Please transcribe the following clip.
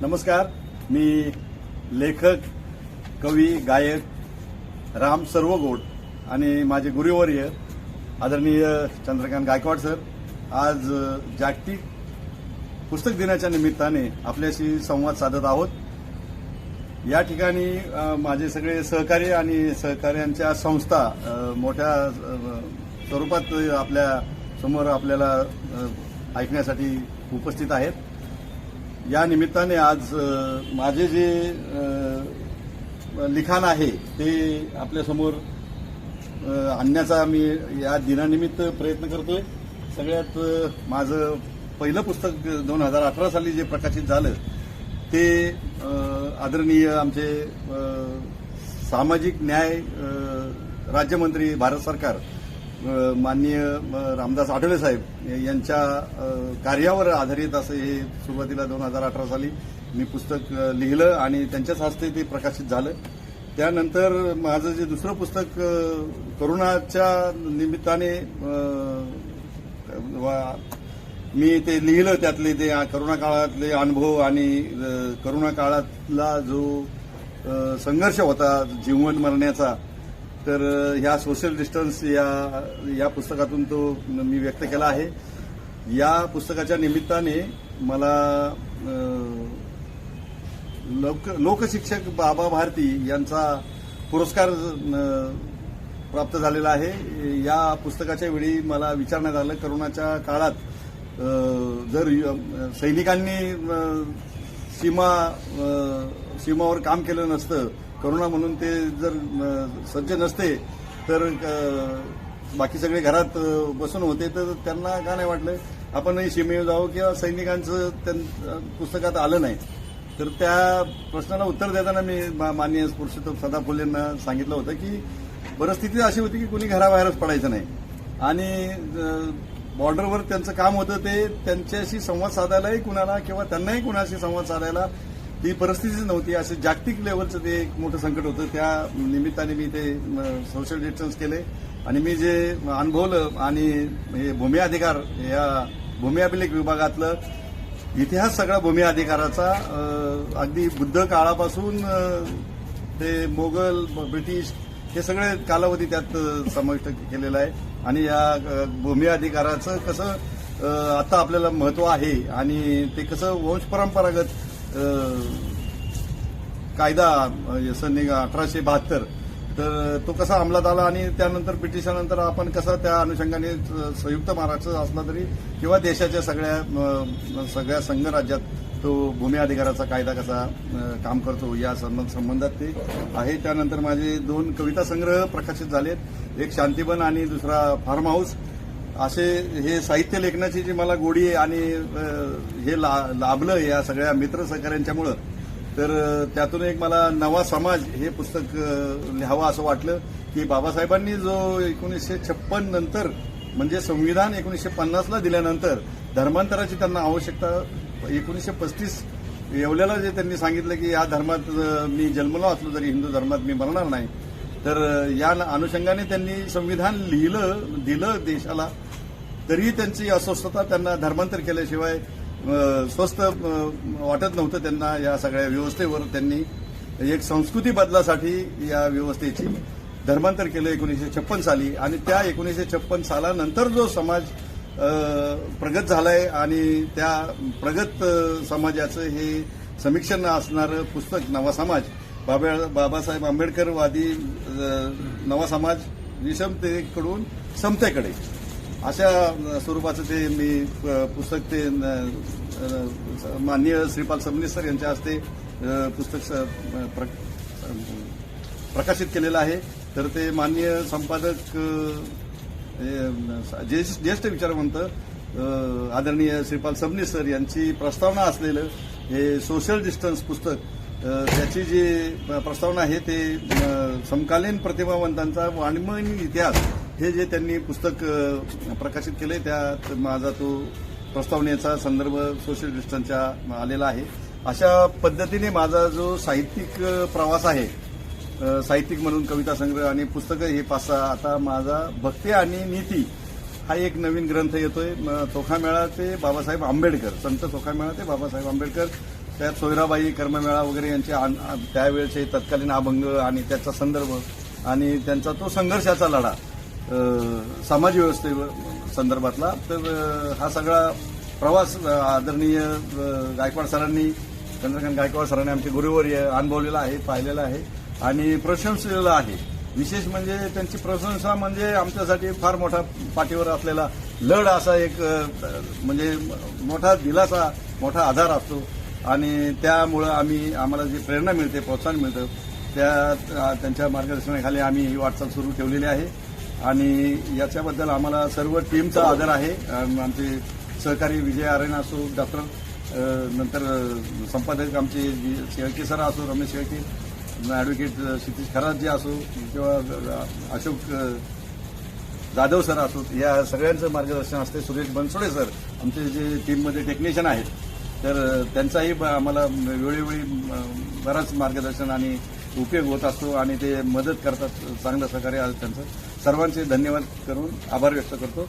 नमस्कार. मी लेखक कवी गायक राम सर्वगोड आणि माझे गुरुवर्य आदरणीय चंद्रकांत गायकवाड सर आज जागतिक पुस्तक दिनाच्या निमित्ताने आपल्याशी संवाद साधत आहोत. या ठिकाणी माझे सगळे सहकारी आणि सहकार्यांच्या संस्था मोठ्या स्वरूपात आपल्यासमोर आपल्याला ऐकण्यासाठी उपस्थित आहेत. या निमित्ताने आज माझे जे लिखाण आहे ते आपल्यासमोर आणण्याचा मी या दिनानिमित्त प्रयत्न करतोय. सगळ्यात माझं पहिलं पुस्तक दोन हजार अठरा साली जे प्रकाशित झालं ते आदरणीय आमचे सामाजिक न्याय राज्यमंत्री भारत सरकार माननीय रामदास आठवले साहेब यांच्या कार्यावर आधारित असं हे सुरुवातीला दोन हजार अठरा साली मी पुस्तक लिहिलं आणि त्यांच्याच हस्ते ते प्रकाशित झालं. त्यानंतर माझं जे दुसरं पुस्तक करोनाच्या निमित्ताने वा- मी ते लिहिलं त्यातले ते करोना काळातले अनुभव आणि करोना काळातला जो संघर्ष होता जीवन मरण्याचा तर ह्या सोशल डिस्टन्स या या पुस्तकातून तो मी व्यक्त केला आहे. या पुस्तकाच्या निमित्ताने मला लोक लोकशिक्षक बाबा भारती यांचा पुरस्कार प्राप्त झालेला आहे. या पुस्तकाच्या वेळी मला विचारण्यात आलं करोनाच्या काळात जर सैनिकांनी सीमा सीमावर काम केलं नसतं करोना म्हणून ते जर सज्ज नसते तर बाकी सगळे घरात बसून होते तर त्यांना का नाही वाटलं? आपणही सीमेवर जावं किंवा सैनिकांचं त्यां- पुस्तकात आलं नाही. तर त्या प्रश्नाला उत्तर देताना मी मा- माननीय पुरुषोत्तम सदाफुल यांना सांगितलं होतं की परिस्थिती अशी होती की कुणी घराबाहेरच पडायचं नाही. आणि बॉर्डरवर त्यांचं काम होतं ते त्यांच्याशी संवाद साधायलाही कुणाला किंवा त्यांनाही कुणाशी संवाद साधायला ती परिस्थितीच नव्हती. असं जागतिक लेवलचं ते एक मोठं संकट होतं. त्या निमित्ताने मी ते सोशल डिस्टन्स केले. आणि मी जे अनुभवलं आणि हे भूमी अधिकार या भूमी अभिलेख विभागातलं इतिहास सगळा भूमी अधिकाराचा अगदी बुद्ध काळापासून ते मोगल ब्रिटिश हे सगळे कालावधी त्यात समाविष्ट केलेला आहे. आणि या भूमी अधिकाराचं कसं आता आपल्याला महत्त्व आहे आणि ते कसं वंशपरंपरागत परंपरागत कायदा अ, अठराशे बहात्तर तर तो कसा अंमलात आला आणि त्यानंतर ब्रिटिशानंतर आपण कसं त्या अनुषंगाने संयुक्त महाराष्ट्र असला तरी किंवा देशाच्या सगळ्या सगळ्या संघ राज्यात तो भूमी अधिकाराचा कायदा कसा काम करतो या संबंध संबंधात ते आहे. त्यानंतर माझे दोन कविता संग्रह प्रकाशित झालेत. एक शांतीवन आणि दुसरा फार्म हाऊस. असे हे साहित्य लेखनाची जी मला गोडी आणि हे ला- लाभलं या सगळ्या मित्र सहकाऱ्यांच्यामुळं तर त्यातून एक मला नवा समाज हे पुस्तक लिहावं असं वाटलं की बाबासाहेबांनी जो एकोणीसशे छप्पन नंतर म्हणजे संविधान एकोणीसशे पन्नासला दिल्यानंतर धर्मांतराची त्यांना आवश्यकता एकोणीसशे पस्तीस येवल्याला जे त्यांनी सांगितलं की या धर्मात मी जन्मलो असलो तरी हिंदू धर्मात मी मरणार नाही तर या अनुषंगाने त्यांनी संविधान लिहिलं दिलं देशाला तरीही त्यांची अस्वस्थता त्यांना धर्मांतर केल्याशिवाय स्वस्त वाटत नव्हतं त्यांना या सगळ्या व्यवस्थेवर. त्यांनी एक संस्कृती बदलासाठी या व्यवस्थेची धर्मांतर केलं एकोणीसशे छप्पन साली. आणि त्या एकोणीसशे छप्पन सालानंतर जो समाज प्रगत झालाय आणि त्या प्रगत समाजाचं हे समीक्षण असणारं पुस्तक नवा समाज बाबा बाबासाहेब आंबेडकरवादी नवा समाज विषमतेकडून समतेकडे. अशा स्वरूपाचं ते मी पुस्तक ते माननीय श्रीपाल सबनीस सर यांच्या हस्ते पुस्तक स- प्रकाशित केलेलं आहे. तर ते माननीय संपादक हे, ज्येष्ठ ज्येष्ठ विचारवंत आदरणीय श्रीपाल सबनीस सर यांची प्रस्तावना असलेलं हे सोशल डिस्टन्स पुस्तक त्याची जी प्रस्तावना आहे ते समकालीन प्रतिभावंतांचा वाङ्मयीन इतिहास हे जे त्यांनी पुस्तक प्रकाशित केलंय त्यात माझा तो प्रस्तावनेचा संदर्भ सोशल डिस्टन्सच्या आलेला आहे. अशा पद्धतीने माझा जो साहित्यिक प्रवास आहे साहित्यिक म्हणून कविता संग्रह आणि पुस्तकं हे पाच सहा आता माझा भक्ती आणि नीती हा एक नवीन ग्रंथ येतोय. म, चोखामेळा ते बाबासाहेब आंबेडकर संत चोखामेळा ते बाबासाहेब आंबेडकर त्यात सोयराबाई कर्ममेळा वगैरे यांचे त्यावेळचे त्यावेळेचे तत्कालीन अभंग आणि त्याचा संदर्भ आणि त्यांचा तो संघर्षाचा लढा. समाज व्यवस्थे संदर्भातला. तर हा सगळा प्रवास आदरणीय गायकवाड सरांनी चंद्रकांत गायकवाड सरांनी आमचे गुरुवर्य अनुभवलेला आहे पाहिलेला आहे. आणि प्रशंसलेला आहे. विशेष म्हणजे त्यांची प्रशंसा म्हणजे आमच्यासाठी फार मोठा पाठीवर असलेला लढ असा एक म्हणजे मोठा दिलासा मोठा आधार असतो. आणि त्यामुळं आम्ही आम्हाला जी प्रेरणा मिळते प्रोत्साहन मिळतं त्या त्यांच्या मार्गदर्शनाखाली आम्ही ही वाटचाल सुरू ठेवलेली आहे. आणि याच्याबद्दल आम्हाला सर्व टीमचा आदर आहे. आमचे सहकारी विजय आर्यन असो डॉक्टर नंतर संपादक आमचे शेळके सर असो रमेश शेळके ॲडव्होकेट क्षितिश खरात जे असो किंवा अशोक जाधव सर असो या सगळ्यांचं मार्गदर्शन असते. सुरेश बनसोडे सर आमचे जे टीममध्ये टेक्निशियन आहेत. तर त्यांचाही ब- आम्हाला वेळोवेळी बराच मार्गदर्शन आणि उपयोग होत असतो आणि ते मदत करतात चांगलं सहकार्य त्यांचं. सर्वांचे धन्यवाद करून आभार व्यक्त करतो.